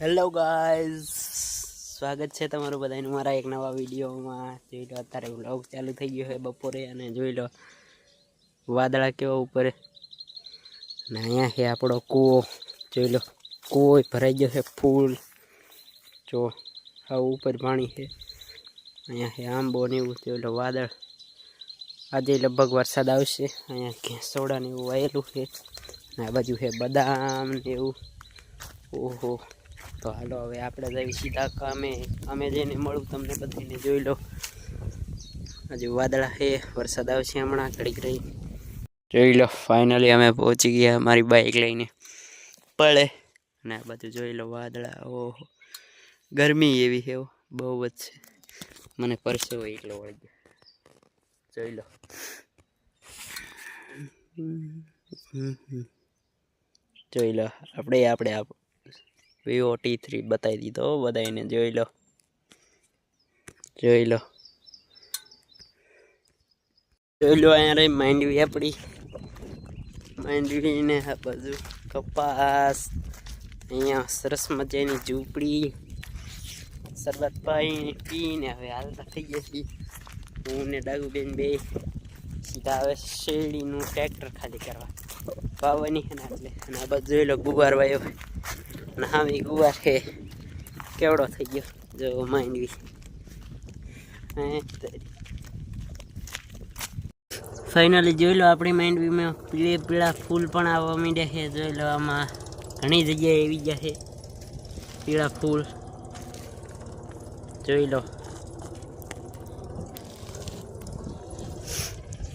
Hello guys સ્વાગત છે તમારું બધાનું મારા એક નવા વિડીયોમાં. જોઈ લો, અત્યારે વ્લોગ ચાલુ થઈ ગયો છે બપોરે અને જોઈ લો, વાદળા કેવા ઉપર. અને અહીંયા છે આપણો કૂવો. જોઈ લો, કૂવો ભરાઈ ગયો છે ફૂલ. જો, આ ઉપર પાણી છે. અહીંયા છે આંબો ને એવું, જોઈ લો, વાદળ. આજે લગભગ વરસાદ આવશે. અહીંયા ઘેંસોડા ને એવું વાયેલું છે. આ બાજુ છે બદામ ને એવું. ઓહો. તો હાલો, હવે આપણે જઈએ સીધા કામે. અમે જઈને મળું તમને બધાને, જોઈ લો. હજુ વાદળા છે, વરસાદ આવશે હમણાં, ઘડીક રહી. જોઈ લો ફાઇનલી અમે પહોંચી ગયા મારી બાઇક લઈને. પડે અને આ બધું જોઈ લો વાદળા, ઓહો. ગરમી એવી છે બહુ જ છે. મને પરસેવો એટલો વળી ગયો. જોઈ લો. જોઈ લો, આપણે આપણે આપ વિવો ટી થ્રી બતાવી દીધો બધાને જોઈ લો. જોઈ લો. જોઈ લો અહીંયા રહી માંડવી આપણી. માંડવીને આ કપાસ, અહીંયા સરસ મજાની ઝૂંપડી, શરબત પાણી પીને હવે હાલતા થઈ ગયા છીએ. હું ને ડાગુબેન બે સીધા હવે શેરડીનું ટ્રેક્ટર ખાલી કરવા. વાવવાની અને એટલે અને આ બાજુ જોઈ લો, ગુબાર વાયો. અને હામી ગુવાર છે. કેવડો થઈ ગયો? જો, માંડવી. ફાઇનલી જોઈ લો આપણી માંડવીમાં પીળે પીળા ફૂલ પણ આવવા માંડ્યા છે. જોઈ લો, આમાં ઘણી જગ્યાએ એવી ગયા છે. પીળા ફૂલ. જોઈ લો.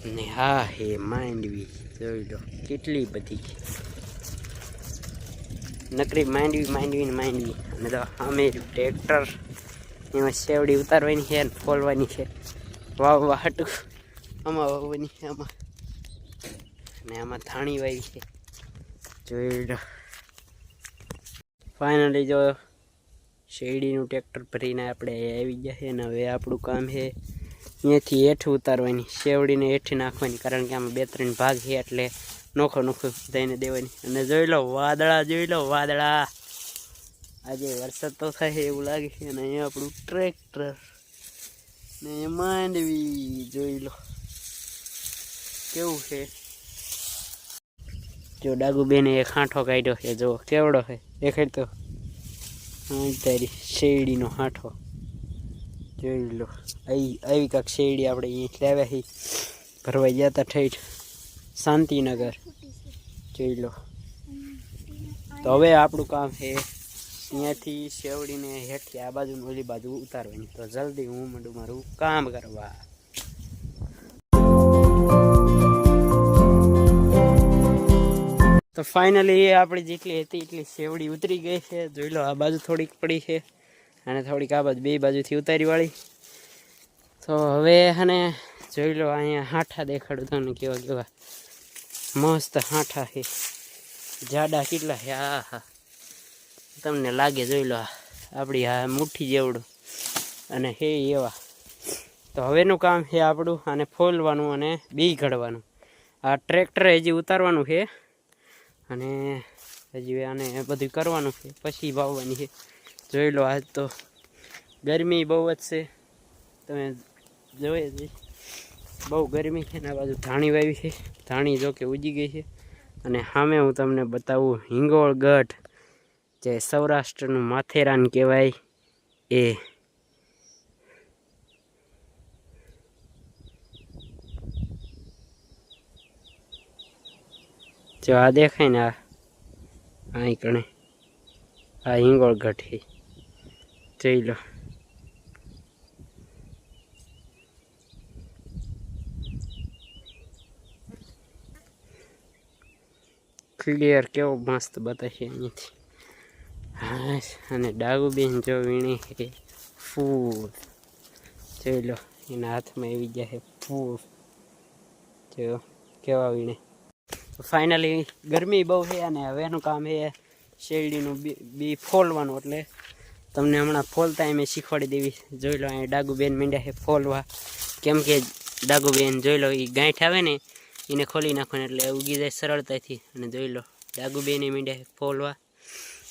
ને હા, હે, માંડવી. જોઈ લો, કેટલી બધી નકરી માંડવી માંડવી માંડવી. અને તો સામે ટ્રેક્ટર એમાં શેવડી ઉતારવાની છે ને ફોલવાની છે. વાવ હાટું આમાં વાવવાની છે, આમાં. અને આમાં થાણી વાવી છે. જોઈ લો. ફાઇનલી જો શેરડીનું ટ્રેક્ટર ભરીને આપણે આવી ગયા છે અને હવે આપણું કામ છે અહીંયાથી હેઠ ઉતારવાની, શેવડીને હેઠી નાખવાની, કારણ કે આમાં બે ત્રણ ભાગ છે એટલે નોખો નોખો જઈને દેવાની. અને જોઈ લો, વાદળા, જોઈ લો, વાદળા. આજે વરસાદ તો થાય એવું લાગે છે. અને અહીંયા આપણું ટ્રેક્ટર ને માંડવી, જોઈ લો. કેવું છે? જો ડાગુબેને એક હાંઠો કાઢ્યો છે. જો, કેવડો છે? દેખાય તો. હા, તારી શેરડીનો હાંઠો. જોઈ લો. આવી આવી કાંક શેરડી આપણે અહીંયા લેવા છીએ. ભરવા ગયા હતા ઠેઠ. શાંતિનગર. જોઈ લો. તો હવે આપણું કામ છે અહીંયાથી શેવડીને હેઠથી આ બાજુ ઓલી બાજુ ઉતારવાની. તો જલ્દી હું મંડું મારું કામ કરવા. તો ફાઇનલી આપણી જેટલી હતી એટલી શેવડી ઉતરી ગઈ છે. જોઈ લો, આ બાજુ થોડીક પડી છે અને થોડીક આ બાજુ, બે બાજુથી ઉતારી વાળી. તો હવે અને જોઈ લો, અહીંયા હાંઠા દેખાડું તમને કેવા કેવા મસ્ત હાંઠા છે. જાડા કેટલા છે? આ હા તમને લાગે જોઈ લો આપણી આ મુઠ્ઠી જેવડું. અને હે એવા. તો હવેનું કામ છે આપણું આને ફોલવાનું અને બી ઘડવાનું આ ટ્રેક્ટર હજી ઉતારવાનું છે. અને હજી આને બધું કરવાનું છે. પછી વાવવાની છે. જોઈ લો, આજ તો ગરમી બહુ જ છે. તમે જોઈ જ બહુ ગરમી છે ને આ બાજુ ધાણી વાવી છે. ધાણી જો કે ઉજી ગઈ છે. અને સામે હું તમને બતાવું હિંગોળગઢ જે સૌરાષ્ટ્રનું માથેરાન કહેવાય, એ. જો આ દેખાય ને આ અહીં કણે, આ હિંગોળગઢ છે. જોઈ લો. ક્લિયર કેવો મસ્ત બતાવશે અહીંયાથી હા અને ડાગુબેન જો વીણી છે ફૂલ. જોઈ લો, એના હાથમાં આવી ગયા છે ફૂલ. જો, કેવા વીણે. ફાઇનલી ગરમી બહુ છે અને હવેનું કામ છે શેરડીનું બી બી ફોલવાનું, એટલે તમને હમણાં ફોલતા એમ શીખવાડી દેવી જોઈ લો અહીંયા ડાગુબેન મીંડ્યા છે ફોલવા. કેમ કે ડાગુબેન, જોઈ લો એ ગાંઠ આવે ને એને ખોલી નાખવાનું એટલે ઉગી જાય સરળતાથી. અને જોઈ લો ડાગુબેને મીંડ્યા છે ફોલવા.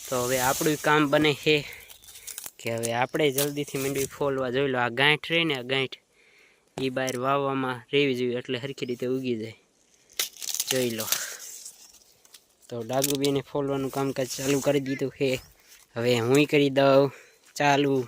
તો હવે આપણું કામ બને છે કે હવે આપણે જલ્દીથી મીંડવી ફોલવા. જોઈ લો, આ ગાંઠ રહી ને આ ગાંઠ. એ બહાર વાવવામાં રહેવી જોઈએ એટલે સરખી રીતે ઉગી જાય. જોઈ લો. તો ડાગુબીને ફોલવાનું કામકાજ ચાલુ કરી દીધું છે. હવે હું કરી દઉં. ચાલુ.